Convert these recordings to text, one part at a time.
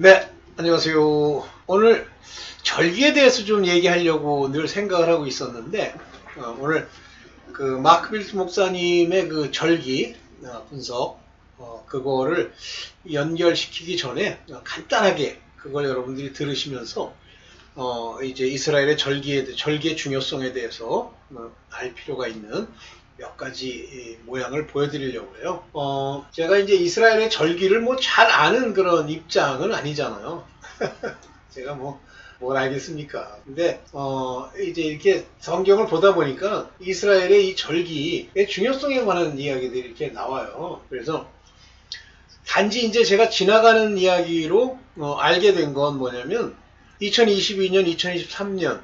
네, 안녕하세요. 오늘 절기에 대해서 좀 얘기하려고 늘 생각을 하고 있었는데, 어, 오늘 그 마크 빌트 목사님의 그 절기 어, 분석, 어, 그거를 연결시키기 전에 간단하게 그걸 여러분들이 들으시면서, 어, 이제 이스라엘의 절기에, 대- 절기의 중요성에 대해서 어, 알 필요가 있는 몇 가지 이 모양을 보여드리려고 해요. 어, 제가 이제 이스라엘의 절기를 뭐 잘 아는 그런 입장은 아니잖아요. 제가 뭐, 뭘 알겠습니까? 근데, 어, 이제 이렇게 성경을 보다 보니까 이스라엘의 이 절기의 중요성에 관한 이야기들이 이렇게 나와요. 그래서 단지 이제 제가 지나가는 이야기로 어, 알게 된 건 뭐냐면 2022년, 2023년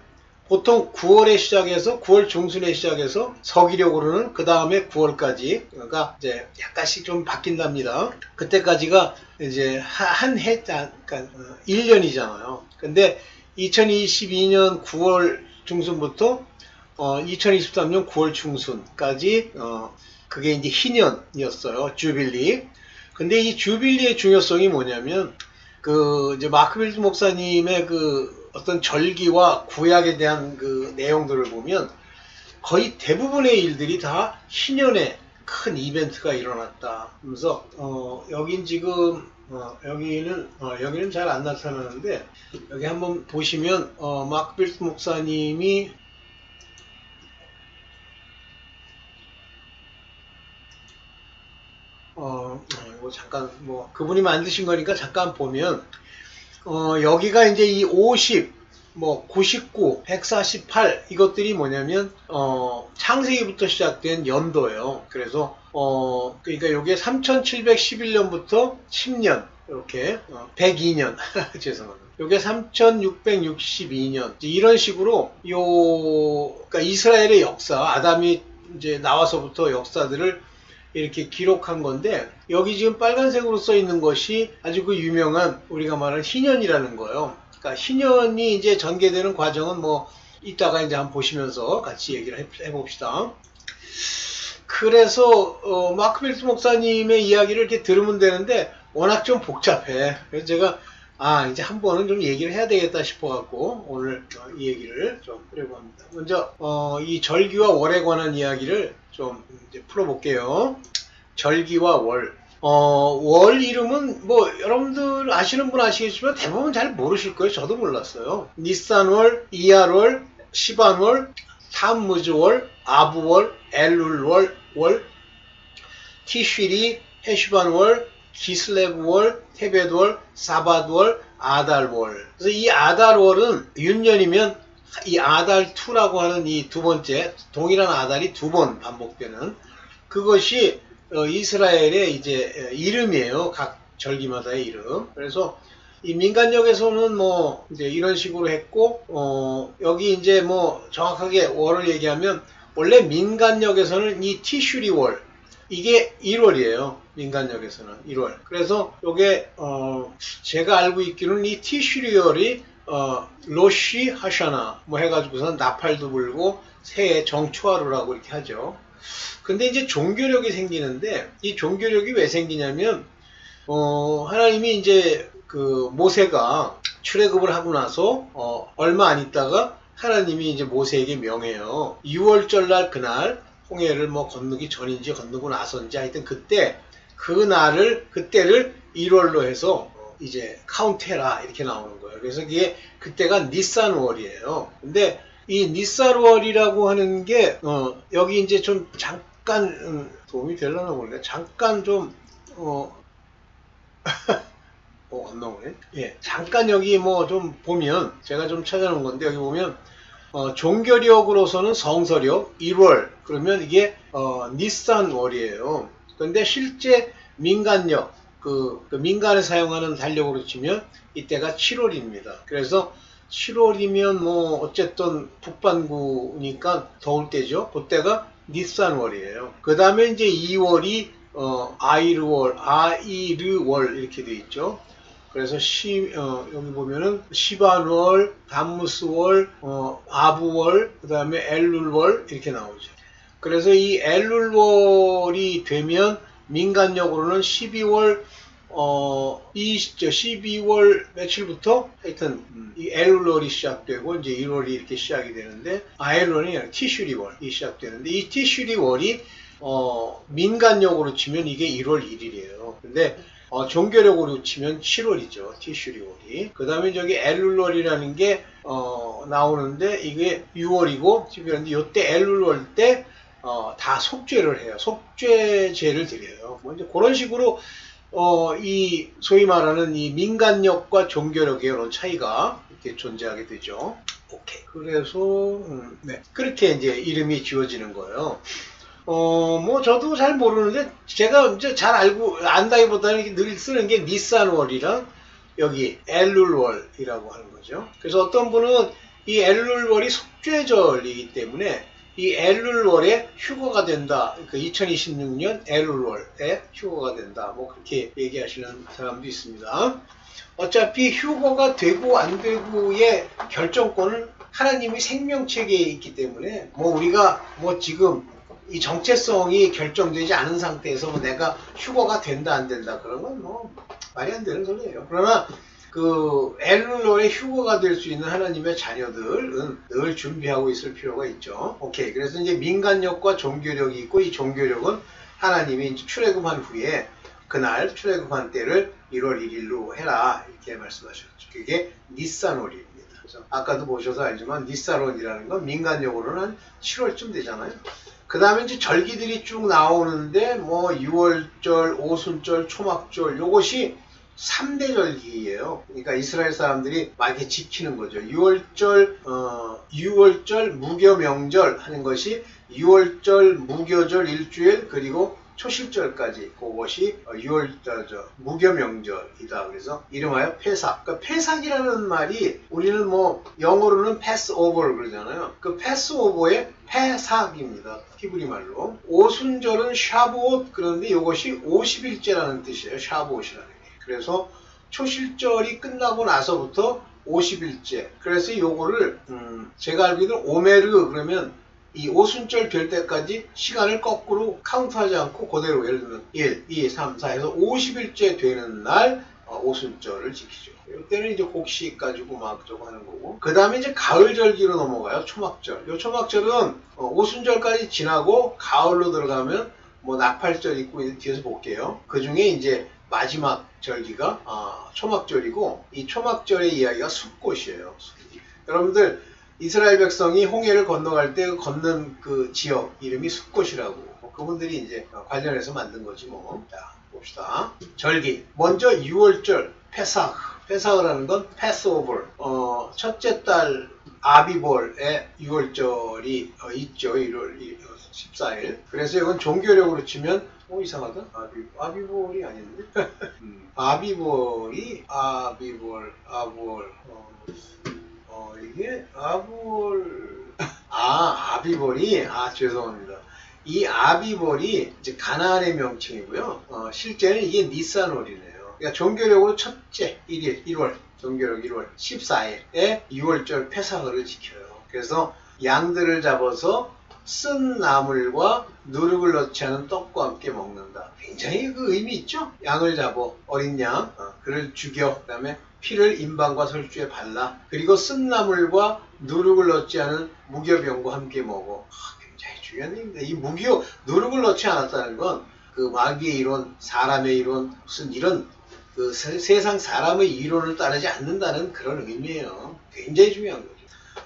보통 9월에 시작해서 9월 중순에 시작해서 서기력으로는 그 다음에 9월까지가 이제 약간씩 좀 바뀐답니다. 그때까지가 이제 한 해, 그러니까 1년이잖아요. 근데 2022년 9월 중순부터 어, 2023년 9월 중순까지 어, 그게 이제 희년이었어요. 주빌리. 근데 이 주빌리의 중요성이 뭐냐면 그 이제 마크 빌드 목사님의 그 어떤 절기와 구약에 대한 그 내용들을 보면 거의 대부분의 일들이 다 신년에 큰 이벤트가 일어났다. 그래서 어, 여긴 지금 어, 여기는 어, 여기는 잘 안 나타나는데 여기 한번 보시면 어, 마크 빌드 목사님이 어, 어, 이거 잠깐 뭐 그분이 만드신 거니까 잠깐 보면 어, 여기가 이제 이 50, 뭐 99, 148 이것들이 뭐냐면 어, 창세기부터 시작된 연도예요. 그래서 어, 그러니까 요게 3711년부터 10년 이렇게 어, 102년 죄송합니다. 요게 3662년 이런 식으로 요 그러니까 이스라엘의 역사 아담이 이제 나와서부터 역사들을 이렇게 기록한 건데 여기 지금 빨간색으로 써 있는 것이 아주 그 유명한 우리가 말하는 희년이라는 거예요. 그러니까 희년이 이제 전개되는 과정은 뭐 이따가 이제 한번 보시면서 같이 얘기를 해- 해봅시다. 그래서 어, 마크 빌스 목사님의 이야기를 이렇게 들으면 되는데 워낙 좀 복잡해. 그래서 제가 아 이제 한 번은 좀 얘기를 해야 되겠다 싶어 갖고 오늘 어, 이 얘기를 좀 하려고 합니다. 먼저 어, 이 절기와 월에 관한 이야기를 좀 풀어볼게요. 절기와 월. 어, 월 이름은 뭐 여러분들 아시는 분 아시겠지만 대부분 잘 모르실 거예요. 저도 몰랐어요. 니산월, 이알월, 시반월, 탐무즈월, 아부월, 엘룰월, 월, 티쉬리, 헤슈반월, 기슬레브월, 테베드월, 사바드월, 아달월. 그래서 이 아달월은 윤년이면 이 아달 2라고 하는 이 두 번째 동일한 아달이 두 번 반복되는 그것이 어, 이스라엘의 이제 이름이에요. 각 절기마다의 이름. 그래서 이 민간역에서는 뭐 이제 이런 식으로 했고 어, 여기 이제 뭐 정확하게 월을 얘기하면 원래 민간역에서는 이 티슈리월 이게 1월이에요. 민간역에서는 1월. 그래서 요게 어, 제가 알고 있기로는 이 티슈리월이 어, 로시 하샤나 뭐 해가지고선 나팔도 불고 새해 정초하루라고 이렇게 하죠. 근데 이제 종교력이 생기는데 이 종교력이 왜 생기냐면 어, 하나님이 이제 그 모세가 출애굽을 하고 나서 어, 얼마 안 있다가 하나님이 이제 모세에게 명해요. 6월절 날 그날 홍해를 뭐 건너기 전인지 건너고 나서인지 하여튼 그때 그 날을 그때를 1월로 해서 어, 이제 카운트해라 이렇게 나오는 거예요. 그래서 이게 그때가 니산월이에요. 근데 이 니산월이라고 하는 게 어, 여기 이제 좀 잠깐 음, 도움이 되려나 몰래 잠깐 좀 어, 어, 안 나오네. 예, 잠깐 여기 뭐 좀 보면 제가 좀 찾아놓은 건데 여기 보면 어, 종교력으로서는 성서력 1월 그러면 이게 어, 니산월이에요. 근데 실제 민간력 그, 그 민간에 사용하는 달력으로 치면 이때가 7월입니다. 그래서 7월이면 뭐 어쨌든 북반구니까 더울 때죠. 그때가 니산월이에요. 그 다음에 이제 2월이 어, 아이르월, 아이르월 이렇게 돼 있죠. 그래서 시, 어, 여기 보면은 시반월, 담무스월, 어, 아부월, 그 다음에 엘룰월 이렇게 나오죠. 그래서 이 엘룰월이 되면 민간력으로는 12월 어, 이, 저 12월 며칠부터 하여튼, 음, 이 엘룰월이 시작되고, 이제 1월이 이렇게 시작이 되는데, 아, 엘룰월이 아니라 티슈리월이 시작되는데, 이 티슈리월이, 어, 민간력으로 치면 이게 1월 1일이에요. 근데, 어, 종교력으로 치면 7월이죠. 티슈리월이. 그 다음에 저기 엘룰월이라는 게, 어, 나오는데, 이게 6월이고, 그런데 요때 엘룰월 때, 어, 다 속죄를 해요. 속죄제를 드려요. 뭐 이제 그런 식으로 어, 이 소위 말하는 이 민간력과 종교력의 이런 차이가 이렇게 존재하게 되죠. 오케이. 그래서 음, 네. 그렇게 이제 이름이 지어지는 거예요. 어, 뭐 저도 잘 모르는데 제가 이제 잘 알고 안다기보다는 늘 쓰는 게 니산월이랑 여기 엘룰월이라고 하는 거죠. 그래서 어떤 분은 이 엘룰월이 속죄절이기 때문에 이 엘룰월에 휴거가 된다. 그 2026년 엘룰월에 휴거가 된다. 뭐 그렇게 얘기하시는 사람도 있습니다. 어차피 휴거가 되고 안 되고의 결정권은 하나님의 생명체계에 있기 때문에 뭐 우리가 뭐 지금 이 정체성이 결정되지 않은 상태에서 뭐 내가 휴거가 된다 안 된다 그런 건 뭐 말이 안 되는 소리예요. 그러나 그 엘룰로의 휴거가 될 수 있는 하나님의 자녀들은 늘 준비하고 있을 필요가 있죠. 오케이. 그래서 이제 민간력과 종교력이 있고 이 종교력은 하나님이 이제 출애굽한 후에 그날 출애굽한 때를 1월 1일로 해라 이렇게 말씀하셨죠. 그게. 그래서 아까도 보셔서 알지만 니산월이라는 건 민간력으로는 한 7월쯤 되잖아요. 그 다음에 이제 절기들이 쭉 나오는데 뭐 6월절, 오순절, 초막절 요것이 3대 절기예요. 그러니까 이스라엘 사람들이 많이 지키는 거죠. 6월절, 어, 6월절 무교 명절 하는 것이 6월절 무교절 일주일 그리고 초실절까지 그것이 6월 저, 저, 무교 명절이다. 그래서 이름하여 페삭. 그러니까 페삭이라는 말이 우리는 뭐 영어로는 패스 오버 그러잖아요. 그 패스 오버의 페삭입니다. 히브리 말로. 오순절은 샤브옷 그런데 이것이 50일째라는 뜻이에요. 샤브옷이라는 게. 그래서 초실절이 끝나고 나서부터 50일째. 그래서 요거를 음, 제가 알기로는 오메르 그러면 이 오순절 될 때까지 시간을 거꾸로 카운트하지 않고 그대로 예를 들면 1, 2, 3, 4 해서 50일째 되는 날 어, 오순절을 지키죠. 이때는 이제 곡식 가지고 막 저거 하는 거고. 그 다음에 이제 가을절기로 넘어가요. 초막절. 요 초막절은 어, 오순절까지 지나고 가을로 들어가면 뭐 나팔절 있고 뒤에서 볼게요. 그 중에 이제 마지막 절기가 아, 초막절이고 이 초막절의 이야기가 숲꽃이에요. 여러분들 이스라엘 백성이 홍해를 건너갈 때 걷는 그 지역 이름이 숲꽃이라고. 뭐 그분들이 이제 관련해서 만든 거지 뭐. 자 봅시다. 절기. 먼저 6월절 페삭. 페삭이라는 건 패스오버 어, 첫째 달 아비볼에 6월절이 어, 있죠. 1월 14일. 그래서 이건 종교력으로 치면 어 이상하다. 아비 아비볼이 아닌데? 음, 아비볼이 아비볼 아볼. 어, 어 이게 아볼 아 아비볼이 아 죄송합니다. 이 아비볼이 이제 가나안의 명칭이고요. 어, 실제는 이게 니산월이네요. 그러니까 종교력으로 첫째 1일 1월 종교력 1월 14일에 6월절 패사흘을 지켜요. 그래서 양들을 잡아서 쓴 나물과 누룩을 넣지 않은 떡과 함께 먹는다. 굉장히 그 의미 있죠? 양을 잡어 어린 양, 어, 그를 죽여, 그 다음에 피를 인방과 설주에 발라, 그리고 쓴 나물과 누룩을 넣지 않은 무교병과 함께 먹어. 아, 굉장히 중요한 얘기입니다. 이 무교, 누룩을 넣지 않았다는 건 그 마귀의 이론, 사람의 이론, 무슨 이런 그 세, 세상 사람의 이론을 따르지 않는다는 그런 의미예요. 굉장히 중요한 거죠.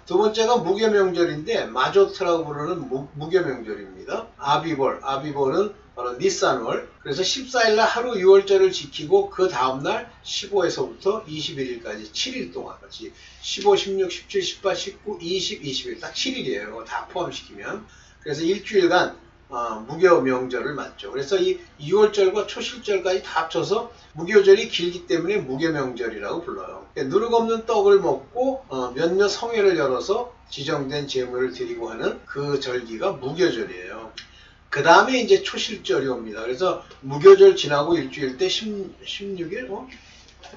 두 번째가 무교명절인데 마조트라고 부르는 무, 무교명절입니다. 아비볼, 아비볼은 바로 니산월. 그래서 14일날 하루 6월절을 지키고 그 다음날 15에서부터 21일까지 7일 동안 같이 15, 16, 17, 18, 19, 20, 21딱 7일이에요. 다 포함시키면. 그래서 일주일간 어, 무교 명절을 맞죠. 그래서 이 2월절과 초실절까지 다 합쳐서 무교절이 길기 때문에 무교 명절이라고 불러요. 그러니까 누룩 없는 떡을 먹고 어, 몇몇 성회를 열어서 지정된 제물을 드리고 하는 그 절기가 무교절이에요. 그 다음에 이제 초실절이 옵니다. 그래서 무교절 지나고 일주일 때 10, 16일? 어?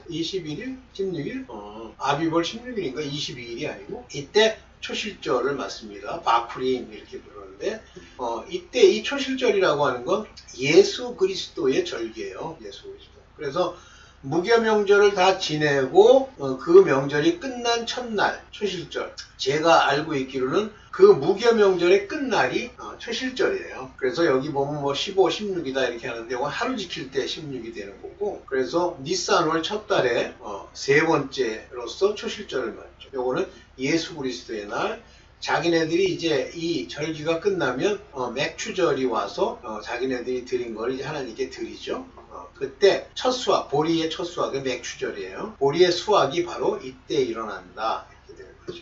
21일? 16일? 어, 아비벌 16일인가? 22일이 아니고 이때 초실절을 맞습니다. 바쿠림 이렇게 부르는데 어, 이때 이 초실절이라고 하는 건 예수 그리스도의 절기예요. 예수 그리스도. 그래서 무교 명절을 다 지내고 어, 그 명절이 끝난 첫날 초실절 제가 알고 있기로는 그 무교 명절의 끝날이 어, 초실절이에요. 그래서 여기 보면 뭐 15, 16이다 이렇게 하는데 하루 지킬 때 16이 되는 거고 그래서 니산월 첫 달에 어, 세 번째로서 초실절을 맞죠. 요거는 예수 그리스도의 날 자기네들이 이제 이 절기가 끝나면 어, 맥추절이 와서 어, 자기네들이 드린 걸 이제 하나님께 드리죠. 어, 그때 첫 수확, 보리의 첫 수확이 맥추절이에요. 보리의 수확이 바로 이때 일어난다.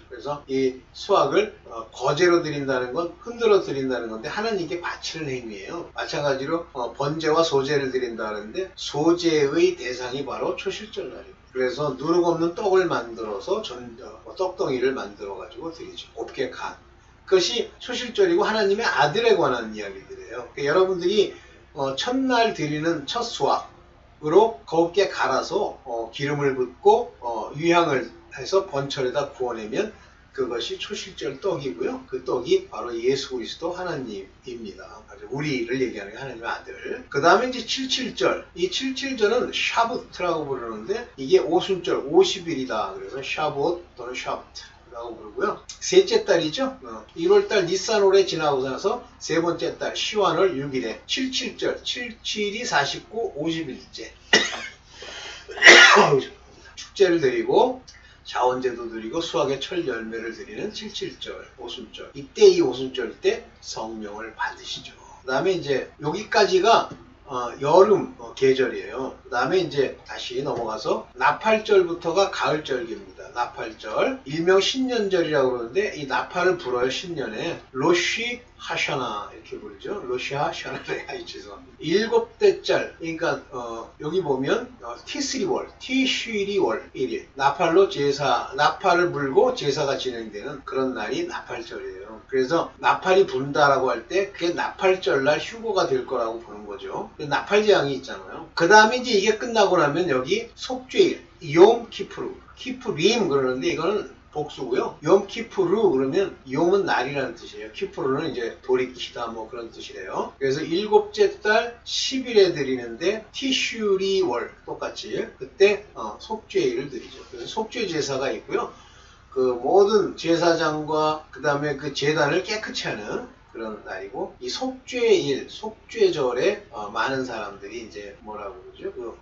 그래서 이 수확을 어, 거제로 드린다는 건 흔들어 드린다는 건데 하나님께 바치는 행위예요. 마찬가지로 어, 번제와 소제를 드린다는데 소제의 대상이 바로 초실절 날입니다. 그래서 누룩 없는 떡을 만들어서 전, 어, 떡덩이를 만들어 가지고 드리죠. 곱게 간. 그것이 초실절이고 하나님의 아들에 관한 이야기들이에요. 그러니까 여러분들이 어, 첫날 드리는 첫 수확으로 곱게 갈아서 어, 기름을 붓고 어, 유향을 해서 번철에다 구워내면 그것이 초실절 떡이고요. 그 떡이 바로 예수 그리스도 하나님입니다. 우리를 얘기하는 게 하나님의 아들. 그 다음에 이제 77절. 이 77절은 샤부트라고 부르는데 이게 오순절 50일이다. 그래서 샤봇 또는 샤부트. 라고 부르고요. 셋째 달이죠. 1월달 니산월에 지나고 나서 세 번째 달 시완월 6일에 77절 77이 49 50일째 축제를 드리고 자원제도 드리고 수학의 철 열매를 드리는 77절 오순절 이때 이 오순절 때 성령을 받으시죠. 그 다음에 이제 여기까지가 어, 여름 어, 계절이에요. 그 다음에 이제 다시 넘어가서 나팔절부터가 가을절기입니다. 나팔절 일명 신년절이라고 그러는데 이 나팔을 불어요 신년에 로시 하샤나 이렇게 부르죠. 로시 하샤나네 아이 죄송합니다. 일곱째 짤 그러니까 어, 여기 보면 어, T3월 T 쉬리월 1일 나팔로 제사 나팔을 불고 제사가 진행되는 그런 날이 나팔절이에요. 그래서 나팔이 분다라고 할 때 그게 나팔절 날 휴거가 될 거라고 보는 거죠. 나팔제왕이 있잖아요. 그 다음에 이제 이게 끝나고 나면 여기 속죄일 욤 키프루 키프림 그러는데 이거는 복수고요. 욤 키프루 그러면 욤은 날이라는 뜻이에요. 키프루는 이제 돌이키다 뭐 그런 뜻이래요. 그래서 일곱째 달 10일에 드리는데 티슈리 월 똑같이 그때 어, 속죄일을 드리죠. 그래서 속죄 제사가 있고요. 그 모든 제사장과 그 다음에 그 재단을 깨끗이 하는 그런 날이고 이 속죄일, 속죄절에 어, 많은 사람들이 이제 뭐라고 그러죠? 그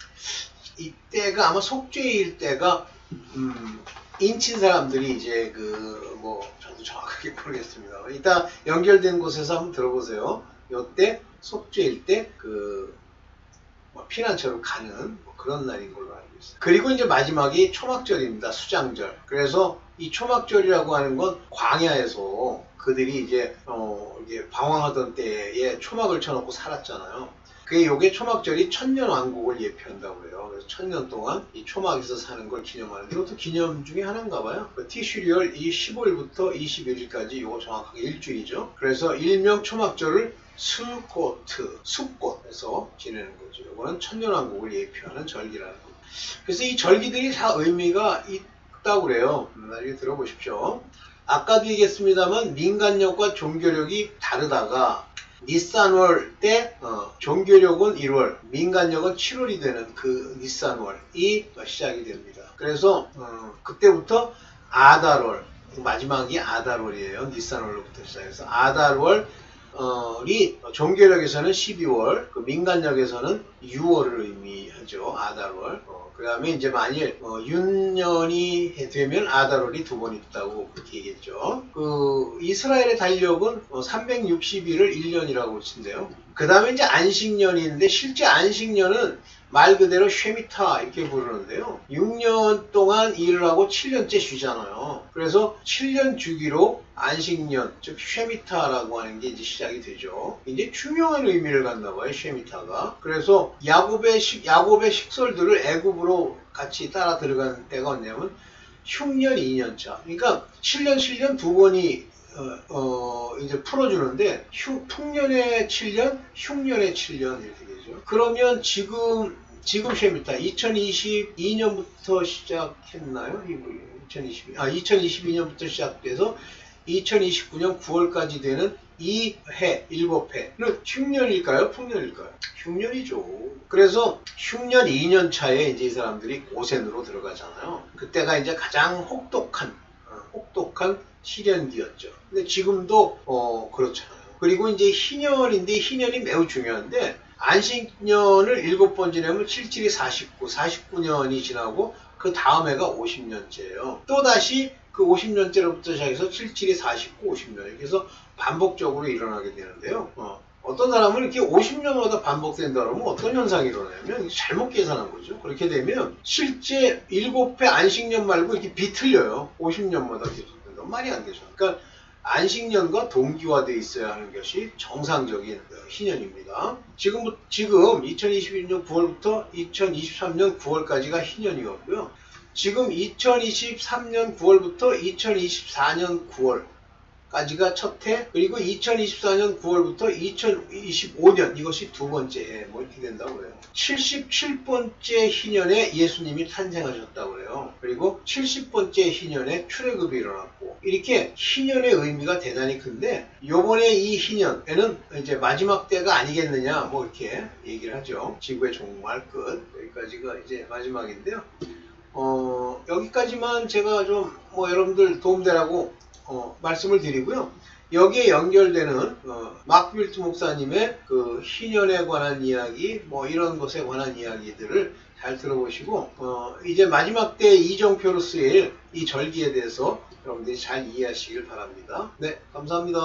이때가 아마 속죄일 때가 음, 인친 사람들이 이제 그 뭐 저도 정확하게 모르겠습니다. 이따 연결된 곳에서 한번 들어보세요. 요때 속죄일 때그 뭐 피난처로 가는 뭐 그런 날인 걸로 알고 있어요. 그리고 이제 마지막이 초막절입니다. 수장절. 그래서 이 초막절이라고 하는 건 광야에서 그들이 이제 어 이제 방황하던 때에 초막을 쳐놓고 살았잖아요. 그게 요게 초막절이 천년 왕국을 예표한다고 해요. 그래서 천년 동안 이 초막에서 사는 걸 기념하는 이것도 기념 중에 하나인가 봐요. 그 티슈리얼 이 15일부터 21일까지 요거 정확하게 일주이죠. 그래서 일명 초막절을 수코트, 숲꽃에서 지내는 거죠. 이거는 천년왕국을 예표하는 절기라는 거. 그래서 이 절기들이 다 의미가 있다고 그래요. 나중에 들어보십시오. 아까도 얘기했습니다만 민간력과 종교력이 다르다가 니산월 때 어, 종교력은 1월, 민간력은 7월이 되는 그 니산월이 시작이 됩니다. 그래서 어, 그때부터 아달월 마지막이 아달월이에요. 니산월로부터 시작해서 아달월 이 종교력에서는 12월, 그 민간력에서는 6월을 의미하죠. 아달월. 어, 그 다음에 이제 만일 어, 윤년이 되면 아달월이 두 번 있다고 그렇게 얘기했죠. 그 이스라엘의 달력은 어, 360일을 1년이라고 친대요. 그 다음에 이제 안식년인데 실제 안식년은 말 그대로 쉐미타 이렇게 부르는데요. 6년 동안 일을 하고 7년째 쉬잖아요. 그래서 7년 주기로 안식년, 즉 쉐미타라고 하는 게 이제 시작이 되죠. 이제 중요한 의미를 갖나 봐요, 쉐미타가. 그래서 야곱의 식, 야곱의 식솔들을 애굽으로 같이 따라 들어간 때가 언냐면 흉년 2년차. 그러니까 7년, 7년 두 번이 어, 어, 이제 풀어주는데 흉, 풍년의 7년, 흉년의 7년 이렇게 되죠. 그러면 지금 지금 쉐미타 2022년부터 시작했나요? 2022, 아 2022년부터 시작돼서 2029년 9월까지 되는 이 해, 일곱 해는 흉년일까요? 풍년일까요? 흉년이죠. 그래서 흉년 2년 차에 이제 이 사람들이 고센으로 들어가잖아요. 그때가 이제 가장 혹독한, 어, 혹독한 시련기였죠. 근데 지금도, 어, 그렇잖아요. 그리고 이제 희년인데 희년이 매우 중요한데 안식년을 일곱 번 지내면 77이 49, 49년이 지나고 그 다음 해가 50년째예요. 또 다시 그 50년째로부터 시작해서 77이 49, 50년. 그래서 반복적으로 일어나게 되는데요. 어, 떤 사람은 이렇게 50년마다 반복된다 그러면 어떤 현상이 일어나냐면 잘못 계산한 거죠. 그렇게 되면 실제 7회 안식년 말고 이렇게 비틀려요. 50년마다 계속된다. 말이 안 되죠. 그러니까 안식년과 동기화되어 있어야 하는 것이 정상적인 희년입니다. 지금, 지금 2021년 9월부터 2023년 9월까지가 희년이었고요. 지금 2023년 9월부터 2024년 9월 까지가 첫 해, 그리고 2024년 9월부터 2025년, 이것이 두 번째 해, 뭐 이렇게 된다고 해요. 77번째 희년에 예수님이 탄생하셨다고 해요. 그리고 70번째 희년에 출애굽이 일어났고, 이렇게 희년의 의미가 대단히 큰데, 요번에 이 희년에는 이제 마지막 때가 아니겠느냐, 뭐 이렇게 얘기를 하죠. 지구의 종말 끝. 여기까지가 이제 마지막인데요. 어, 여기까지만 제가 좀 뭐 여러분들 도움되라고 어, 말씀을 드리고요. 여기에 연결되는 어, 막빌트 목사님의 그 희년에 관한 이야기, 뭐 이런 것에 관한 이야기들을 잘 들어보시고 어, 이제 마지막 때 이정표로 쓰일 이 절기에 대해서 여러분들이 잘 이해하시길 바랍니다. 네, 감사합니다.